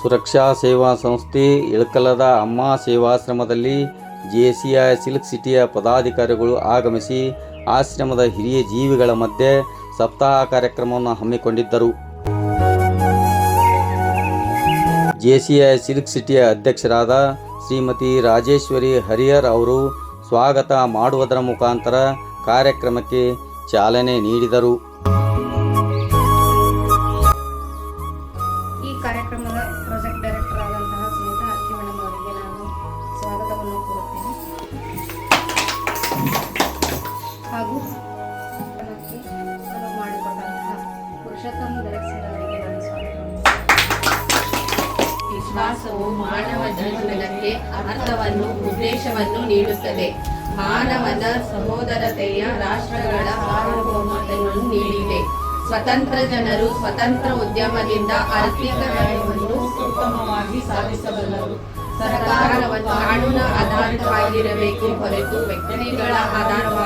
ಸುರಕ್ಷಾ ಸೇವಾ ಸಂಸ್ಥೆ ಇಳಕಲದ ಅಮ್ಮ ಸೇವಾಶ್ರಮದಲ್ಲಿ ಜೆಸಿಐ ಸಿಲ್ಕ್ ಸಿಟಿಯ ಪದಾಧಿಕಾರಿಗಳು ಆಗಮಿಸಿ ಆಶ್ರಮದ ಹಿರಿಯ ಜೀವಿಗಳ ಮಧ್ಯೆ ಸಪ್ತಾಹ ಕಾರ್ಯಕ್ರಮವನ್ನು ಹಮ್ಮಿಕೊಂಡಿದ್ದರು. ಜೆಸಿಐ ಸಿಲ್ಕ್ ಸಿಟಿಯ ಅಧ್ಯಕ್ಷರಾದ ಶ್ರೀಮತಿ ರಾಜೇಶ್ವರಿ ಹರಿಹರ್ ಅವರು ಸ್ವಾಗತ ಮಾಡುವುದರ ಮುಖಾಂತರ ಕಾರ್ಯಕ್ರಮಕ್ಕೆ ಚಾಲನೆ ನೀಡಿದರು. ವಿಶ್ವಾಸವು ಮಾನವ ಜೀವನಕ್ಕೆ ಅರ್ಥವನ್ನು, ಉದ್ದೇಶವನ್ನು ನೀಡುತ್ತದೆ. ಮಾನವನ ಸಹೋದರತೆಯ ರಾಷ್ಟ್ರಗಳ ಸಾರ್ವಭೌಮತೆಯನ್ನು ನೀಡಿದೆ. ಸ್ವತಂತ್ರ ಜನರು ಸ್ವತಂತ್ರ ಉದ್ಯಮದಿಂದ ಆರ್ಥಿಕ ನ್ಯಾಯವನ್ನು ಉತ್ತಮವಾಗಿ ಸಾಧಿಸಬಲ್ಲರು. ಸರ್ಕಾರವನ್ನು ಕಾನೂನು ಆಧಾರಿತವಾಗಿರಬೇಕು ಹೊರತು ವ್ಯಕ್ತಿಗಳ ಆಧಾರವಾಗಿರಬಾರದು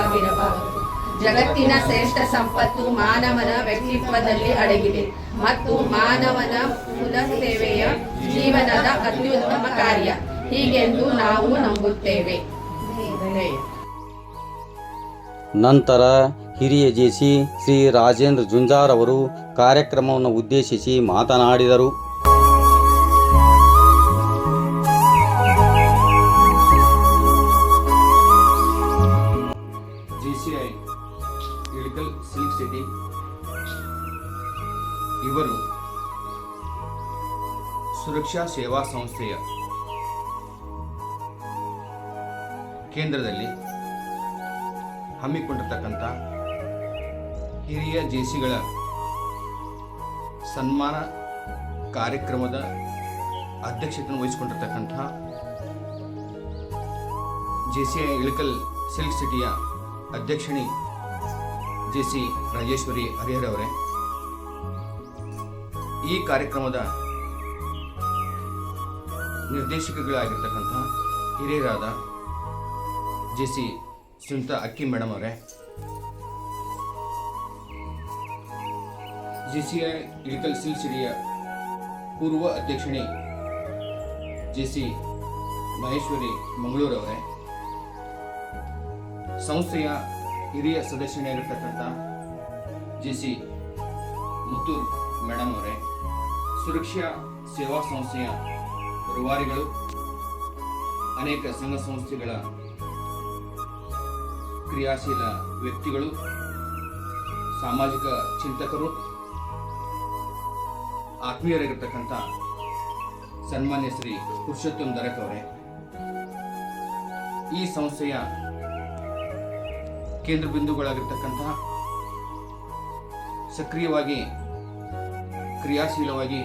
ಜಗತ್ತಿನ ಶ್ರೇಷ್ಠ ಸಂಪತ್ತು ಮಾನವನ ವ್ಯಕ್ತಿತ್ವದಲ್ಲಿ ಅಡಗಿದೆ ಮತ್ತು ಮಾನವನ ಮೂಲ ಸೇವೆಯ ಜೀವನದ ಅತ್ಯುತ್ತಮ ಕಾರ್ಯ ಹೀಗೆಂದು ನಾವು ನಂಬುತ್ತೇವೆ. ನಂತರ ಹಿರಿಯ ಜೇಸಿ ಶ್ರೀ ರಾಜೇಂದ್ರ ಜುಂಜಾರ್ ಅವರು ಕಾರ್ಯಕ್ರಮವನ್ನು ಉದ್ದೇಶಿಸಿ ಮಾತನಾಡಿದರು. ಇವರು ಸುರಕ್ಷಾ ಸೇವಾ ಸಂಸ್ಥೆಯ ಕೇಂದ್ರದಲ್ಲಿ ಹಮ್ಮಿಕೊಂಡಿರ್ತಕ್ಕಂಥ ಹಿರಿಯ ಜೇಸಿಗಳ ಸನ್ಮಾನ ಕಾರ್ಯಕ್ರಮದ ಅಧ್ಯಕ್ಷತೆಯನ್ನು ವಹಿಸಿಕೊಂಡಿರ್ತಕ್ಕಂಥ ಸಿ ಇಳಕಲ್ ಸಿಲ್ಕ್ ಸಿಟಿಯ ಅಧ್ಯಕ್ಷಣಿ ಜೆ ಸಿ ರಾಜೇಶ್ವರಿ ಹರಿಹರ್ ಅವರೇ ಈ ಕಾರ್ಯಕ್ರಮದ ನಿರ್ದೇಶಕಗಳಾಗಿರ್ತಕ್ಕಂಥ ಹಿರಿಯರಾದ J C Sunita Akki madam ಅವರೇ. ಜೆ ಸಿ ಐ ಇಳಕಲ್ ಸಿಲ್ಸಿಡಿಯ ಪೂರ್ವ ಅಧ್ಯಕ್ಷಣೆ ಜೆ ಸಿ ಮಹೇಶ್ವರಿ ಮಂಗಳೂರವರೇ ಸಂಸ್ಥೆಯ ಹಿರಿಯ ಸದಸ್ಯನಾಗಿರ್ತಕ್ಕಂಥ ಜೆ ಸಿ ಮುತ್ತೂರ್ ಮೇಡಮ್ ಅವರೇ. ಸುರಕ್ಷಾ ಸೇವಾ ಸಂಸ್ಥೆಯ ರೂವಾರಿಗಳು ಅನೇಕ ಸಂಘ ಸಂಸ್ಥೆಗಳ ಕ್ರಿಯಾಶೀಲ ವ್ಯಕ್ತಿಗಳು, ಸಾಮಾಜಿಕ ಚಿಂತಕರು, ಆತ್ಮೀಯರಾಗಿರ್ತಕ್ಕಂಥ ಸನ್ಮಾನ್ಯ ಶ್ರೀ ಪುರುಷೋತ್ತಮ್ ದರಕ್ ಅವರೇ, ಈ ಸಂಸ್ಥೆಯ ಕೇಂದ್ರ ಬಿಂದುಗಳಾಗಿರ್ತಕ್ಕಂತಹ ಸಕ್ರಿಯವಾಗಿ ಕ್ರಿಯಾಶೀಲವಾಗಿ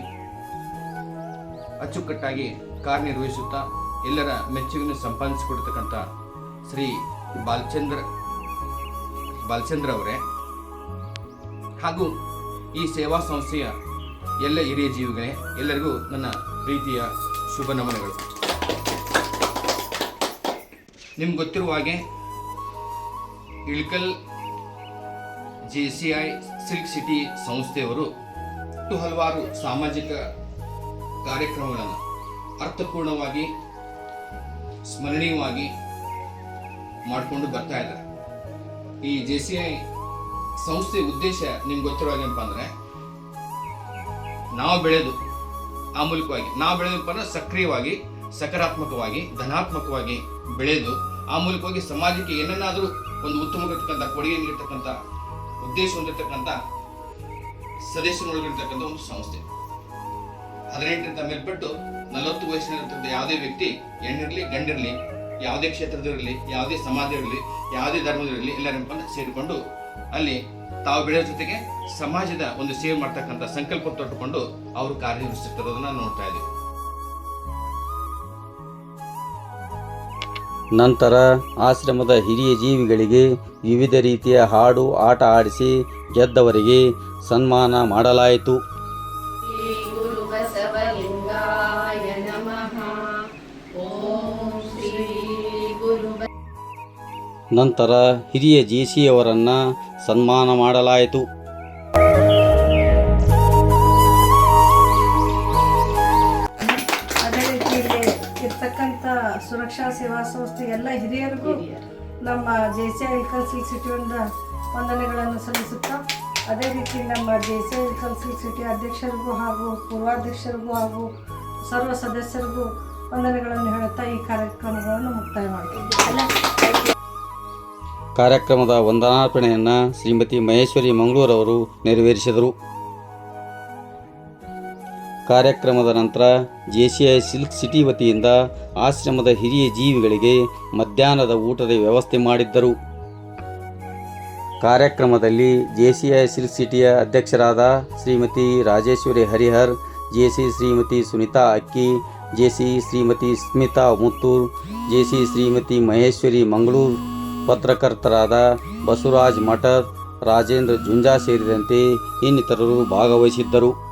ಅಚ್ಚುಕಟ್ಟಾಗಿ ಕಾರ್ಯನಿರ್ವಹಿಸುತ್ತಾ ಎಲ್ಲರ ಮೆಚ್ಚುಗೆಯನ್ನು ಸಂಪಾದಿಸಿಕೊಡ್ತಕ್ಕಂಥ ಶ್ರೀ ಬಾಲಚಂದ್ರ ಬಾಲಚಂದ್ರ ಅವರೇ. ಹಾಗೂ ಈ ಸೇವಾ ಸಂಸ್ಥೆಯ ಎಲ್ಲ ಹಿರಿಯ ಜೀವಿಗಳೇ, ಎಲ್ಲರಿಗೂ ನನ್ನ ಪ್ರೀತಿಯ ಶುಭ ನಮನಗಳು. ನಿಮ್ಗೆ ಗೊತ್ತಿರುವ ಹಾಗೆ Ilkal J C I silk city ಸಂಸ್ಥೆಯವರು ಹಲವಾರು ಸಾಮಾಜಿಕ ಕಾರ್ಯಕ್ರಮಗಳನ್ನು ಅರ್ಥಪೂರ್ಣವಾಗಿ, ಸ್ಮರಣೀಯವಾಗಿ ಮಾಡಿಕೊಂಡು ಬರ್ತಾ ಇದ್ದಾರೆ. ಈ ಜೆ ಸಿ ಐ ಸಂಸ್ಥೆ ಉದ್ದೇಶ ನಿಮ್ಗೆ ಗೊತ್ತಿರೋ ಏನಪ್ಪ ಅಂದರೆ, ನಾವು ಬೆಳೆದು ಆ ಮೂಲಕವಾಗಿ ನಾವು ಬೆಳೆದಪ್ಪ ಅಂದ್ರೆ ಸಕ್ರಿಯವಾಗಿ, ಸಕಾರಾತ್ಮಕವಾಗಿ, ಧನಾತ್ಮಕವಾಗಿ ಬೆಳೆದು ಆ ಮೂಲಕವಾಗಿ ಸಮಾಜಕ್ಕೆ ಏನನ್ನಾದರೂ ಒಂದು ಉತ್ತಮವಾಗಿರ್ತಕ್ಕಂಥ ಕೊಡುಗೆ ನೀಡಿರ್ತಕ್ಕಂಥ ಉದ್ದೇಶ ಹೊಂದಿರತಕ್ಕಂಥ ಸದಸ್ಯರೊಳಗಿರ್ತಕ್ಕಂಥ ಒಂದು ಸಂಸ್ಥೆ. ಹದಿನೆಂಟರಿಂದ ಮೇಲ್ಪಟ್ಟು ನಲವತ್ತು ವಯಸ್ಸಿನಲ್ಲಿರ್ತಕ್ಕಂಥ ಯಾವುದೇ ವ್ಯಕ್ತಿ ಹೆಣ್ಣಿರಲಿ, ಗಂಡಿರಲಿ, ಯಾವುದೇ ಕ್ಷೇತ್ರದಿರಲಿ ಯಾವುದೇ ಸಮಾಜ ಇರಲಿ ಯಾವುದೇ ಧರ್ಮದಿರಲಿ ಎಲ್ಲರಪ್ಪ ಸೇರಿಕೊಂಡು ಅಲ್ಲಿ ತಾವು ಬೆಳೆಯೋ ಜೊತೆಗೆ ಸಮಾಜದ ಒಂದು ಸೇವೆ ಮಾಡ್ತಕ್ಕಂಥ ಸಂಕಲ್ಪ ತೊಟ್ಟುಕೊಂಡು ಅವರು ಕಾರ್ಯನಿರ್ವಹಿಸುತ್ತಿರೋದನ್ನ ನೋಡ್ತಾ ಇದ್ದೀವಿ. ನಂತರ ಆಶ್ರಮದ ಹಿರಿಯ ಜೀವಿಗಳಿಗೆ ವಿವಿಧ ರೀತಿಯ ಹಾಡು, ಆಟ ಆಡಿಸಿ ಗೆದ್ದವರಿಗೆ ಸನ್ಮಾನ ಮಾಡಲಾಯಿತು. ನಂತರ ಹಿರಿಯ ಜೇಸಿಯವರನ್ನು ಸನ್ಮಾನ ಮಾಡಲಾಯಿತು. ಸುರಕ್ಷಾ ಸೇವಾ ಸಂಸ್ಥೆ ಎಲ್ಲ ಹಿರಿಯರಿಗೂ ನಮ್ಮ ಜೆ ಸಿ ಐ ಸಿಟಿ ಸಿಟಿಯಿಂದ ವಂದನೆಗಳನ್ನು ಸಲ್ಲಿಸುತ್ತಾ ಅದೇ ರೀತಿ ನಮ್ಮ J C I Ilkal city ಅಧ್ಯಕ್ಷರಿಗೂ ಹಾಗೂ ಪೂರ್ವಾಧ್ಯಕ್ಷರಿಗೂ ಹಾಗೂ ಸರ್ವ ಸದಸ್ಯರಿಗೂ ವಂದನೆಗಳನ್ನು ಹೇಳುತ್ತಾ ಈ ಕಾರ್ಯಕ್ರಮಗಳನ್ನು ಮುಕ್ತಾಯ ಮಾಡ್ತೀವಿ ಕಾರ್ಯಕ್ರಮದ ವಂದನಾರ್ಪಣೆಯನ್ನು ಶ್ರೀಮತಿ ಮಹೇಶ್ವರಿ ಮಂಗಳೂರವರು ನೆರವೇರಿಸಿದರು. ಕಾರ್ಯಕ್ರಮದ ನಂತರ ಜೆಸಿಐ ಸಿಲ್ಕ್ ಸಿಟಿ ವತಿಯಿಂದ ಆಶ್ರಮದ ಹಿರಿಯ ಜೀವಿಗಳಿಗೆ ಮಧ್ಯಾಹ್ನದ ಊಟದ ವ್ಯವಸ್ಥೆ ಮಾಡಿದ್ದರು. ಕಾರ್ಯಕ್ರಮದಲ್ಲಿ ಜೆಸಿಐ ಸಿಲ್ಕ್ ಸಿಟಿಯ ಅಧ್ಯಕ್ಷರಾದ Shrimati Rajeshwari Harihar, JC Shrimati Sunita Akki, JC Shrimati Smita Muttur, JC Shrimati Maheshwari Mangaluru ಪತ್ರಕರ್ತರಾದ Basavaraj Mathar, Rajendra Junja ಸೇರಿದಂತೆ ಇನ್ನಿತರರು ಭಾಗವಹಿಸಿದ್ದರು.